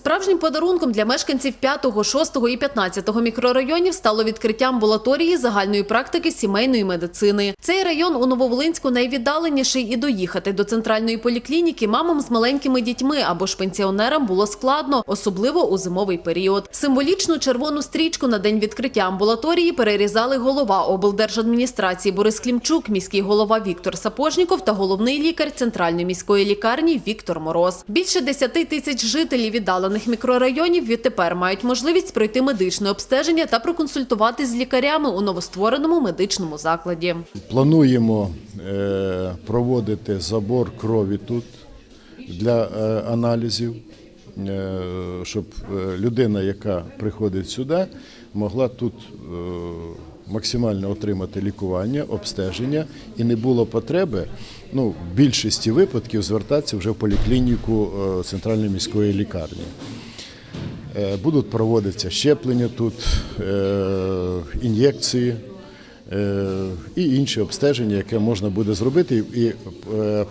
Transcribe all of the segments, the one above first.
Справжнім подарунком для мешканців 5, 6 і 15 мікрорайонів стало відкриття амбулаторії загальної практики сімейної медицини. Цей район у Нововолинську найвіддаленіший і доїхати до центральної поліклініки мамам з маленькими дітьми або ж пенсіонерам було складно, особливо у зимовий період. Символічну червону стрічку на день відкриття амбулаторії перерізали голова облдержадміністрації Борис Клімчук, міський голова Віктор Сапожніков та головний лікар центральної міської лікарні Віктор Мороз. Більше 10 тисяч жителів віддалених мікрорайонів відтепер мають можливість пройти медичне обстеження та проконсультуватись з лікарями у новоствореному медичному закладі. Плануємо е, проводити забор крові тут для е, аналізів, е, щоб людина, яка приходить сюди, могла тут максимально отримати лікування, обстеження і не було потреби ну, в більшості випадків звертатися вже в поліклініку е, центральної міської лікарні. Е, Будуть проводитися щеплення тут, е, ін'єкції і інші обстеження, яке можна буде зробити. І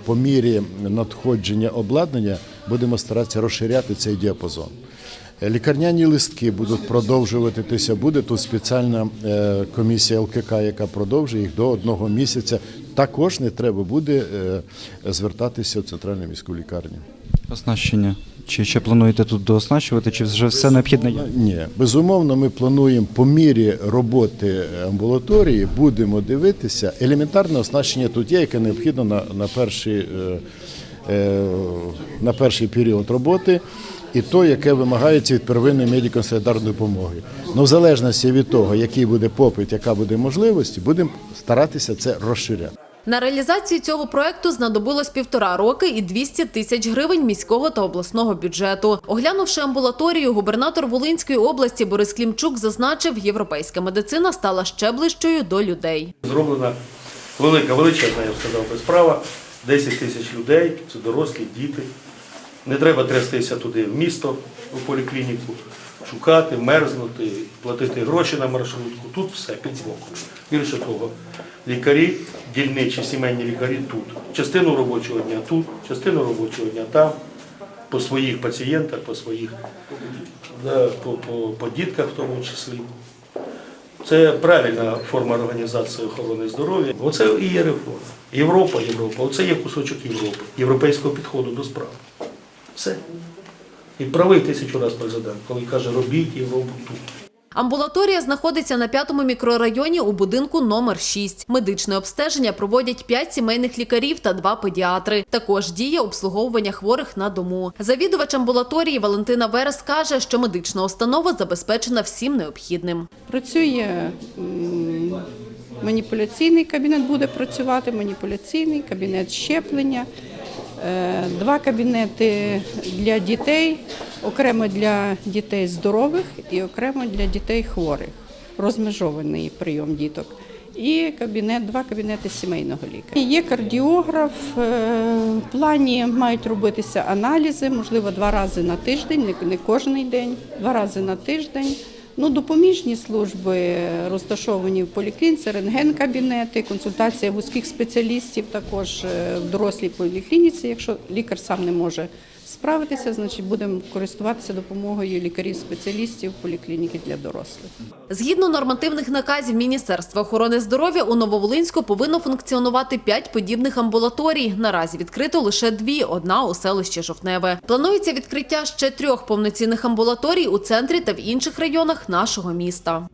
по мірі надходження обладнання будемо старатися розширяти цей діапазон. Лікарняні листки будуть продовжуватися. Буде тут спеціальна е, комісія ЛКК, яка продовжує їх до одного місяця. Також не треба буде е, звертатися в центральну міську лікарню. Оснащення. Чи ще плануєте тут дооснащувати, чи вже все необхідне є? Ні, безумовно, ми плануємо по мірі роботи амбулаторії, будемо дивитися. Елементарне оснащення тут є, яке необхідно на, на, перший, е, на перший період роботи. І то, яке вимагається від первинної медико-санітарної допомоги. Ну, в залежності від того, який буде попит, яка буде можливість, будемо старатися це розширяти. На реалізацію цього проекту знадобилось півтора роки і 200 тисяч гривень міського та обласного бюджету. Оглянувши амбулаторію, губернатор Волинської області Борис Клімчук зазначив, європейська медицина стала ще ближчою до людей. Зроблена велика, величезна, я б сказав, би, справа. 10 тисяч людей, це дорослі, діти. Не треба трястися туди в місто, у поліклініку, шукати, мерзнути, платити гроші на маршрутку. Тут все під боком. Більше того, лікарі, дільничі, сімейні лікарі тут. Частину робочого дня тут, частину робочого дня там, по своїх пацієнтах, по своїх, да, по, по, по дітках в тому числі. Це правильна форма організації охорони здоров'я. Оце і є реформа. Європа, Європа, оце є кусочок Європи, європейського підходу до справ. Все. І правий тисячу раз президент, коли каже, робіть Європу тут. Амбулаторія знаходиться на п'ятому мікрорайоні у будинку номер 6. Медичне обстеження проводять п'ять сімейних лікарів та два педіатри. Також діє обслуговування хворих на дому. Завідувач амбулаторії Валентина Верес каже, що медична установа забезпечена всім необхідним. Працює маніпуляційний кабінет, буде працювати маніпуляційний кабінет щеплення, два кабінети для дітей, окремо для дітей здорових і окремо для дітей хворих, розмежований прийом діток. І кабінет, два кабінети сімейного лікаря. Є кардіограф. е, В плані мають робитися аналізи, можливо, два рази на тиждень, не кожен день, два рази на тиждень. Ну, допоміжні служби розташовані в поліклініці, рентген-кабінети, консультація вузьких спеціалістів також е, в дорослій поліклініці. Якщо лікар сам не може справитися, значить будемо користуватися допомогою лікарів-спеціалістів поліклініки для дорослих. Згідно нормативних наказів Міністерства охорони здоров'я, у Нововолинську повинно функціонувати п'ять подібних амбулаторій. Наразі відкрито лише дві, одна у селищі Жовтневе. Планується відкриття ще трьох повноцінних амбулаторій у центрі та в інших районах нашого міста.